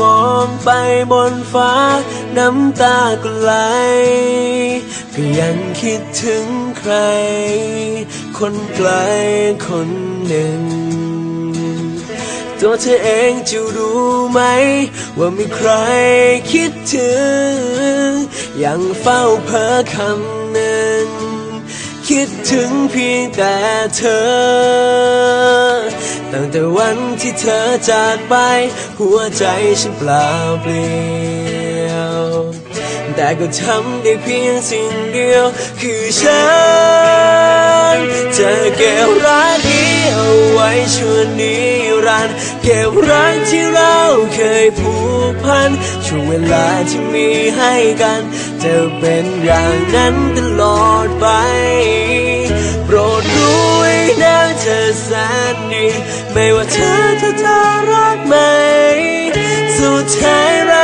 มองไปบนฟ้า น้ำตาก็ไหล ก็ยังคิดถึงใคร คนไกลคนหนึ่ง ตัวเธอเองจะรู้ไหม ว่ามีใครคิดถึง ยังเฝ้าเพ้อคำหนึ่ง คิดถึงเพียงแต่เธอ ตั้งแต่วันที่เธอจากไป หัวใจฉันเปล่าเปลี่ยว แต่ก็ทำได้เพียงสิ่งเดียว คือฉัน เก็บรักที่เราเคยผูกพัน ช่วงเวลาที่มีให้กัน จะเป็นอย่างนั้นตลอดไป โปรดรู้ไว้นะเธอแสนดี ไม่ว่าเธอจะจะรักไหม สุดท้ายเรา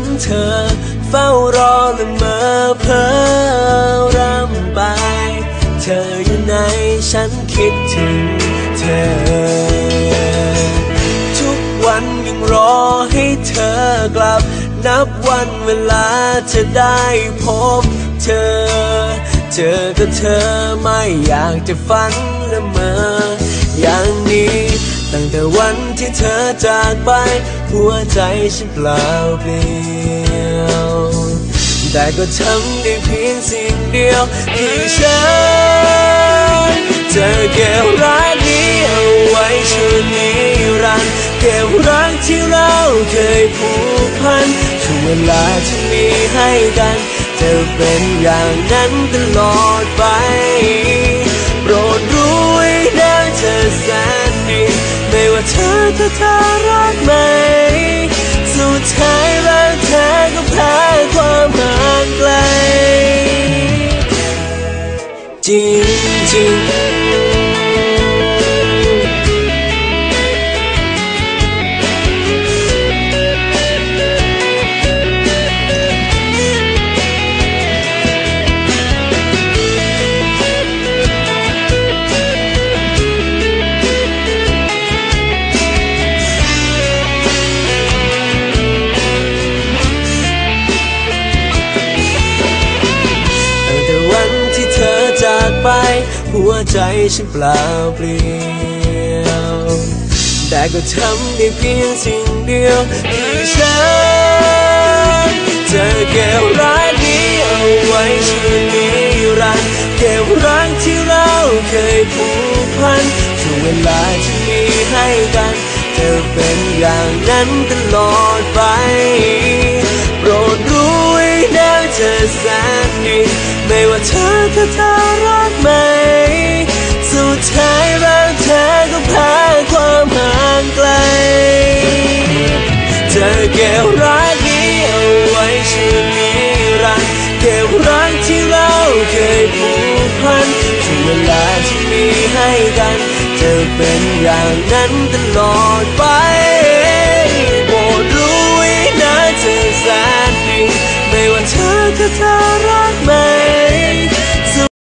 นเห็นเธอ เฝ้ารอและเมื่อเพ้อรำไป เธออยู่ไหนฉันคิดถึงเธอ ทุกวันยังรอให้เธอกลับ นับวันเวลาจะได้พบเธอ เจอกับเธอไม่อยากจะฝันละเมอ แต่วันที่เธอจากไป หัวใจฉันเปล่าเปลี่ยวแต่ก็ทำได้เพียงสิ่งเดียวคือฉันจะเก็บรักนี้เอาไว้ชั่วนิรันดร์เก็บรักที่เราเคยผูกพันช่วงเวลาที่มีให้กัน จะเป็นอย่างนั้นตลอดไป ว่าเธอถ้าเธอรักไหม สุดท้ายรักแท้ก็แพ้ความห่างไกล จริงจริง ใจฉันเปล่าเปลี่ยวแต่ก็ทำได้เพียงสิ่งเดียวคือฉันจะเก็บรักนี้เอาไว้ชั่วนิรันดร์เก็บรักที่เราเคยผูกพันช่วงเวลาที่มีให้กันจะเป็นอย่างนั้นตลอดไป โปรดรู้ไว้นะเธอแสนดีไม่ว่าเธอจะจะ เก็บรักนี้เอาไว้ชั่วนิรักเก็บรักที่เราเคยผูกพันช่วงเวลาที่มีให้กัน จะเป็นอย่างนั้นตลอดไปโปรดรู้ไว้นะเธอแสนดีไม่ว่าเธอจะจะรั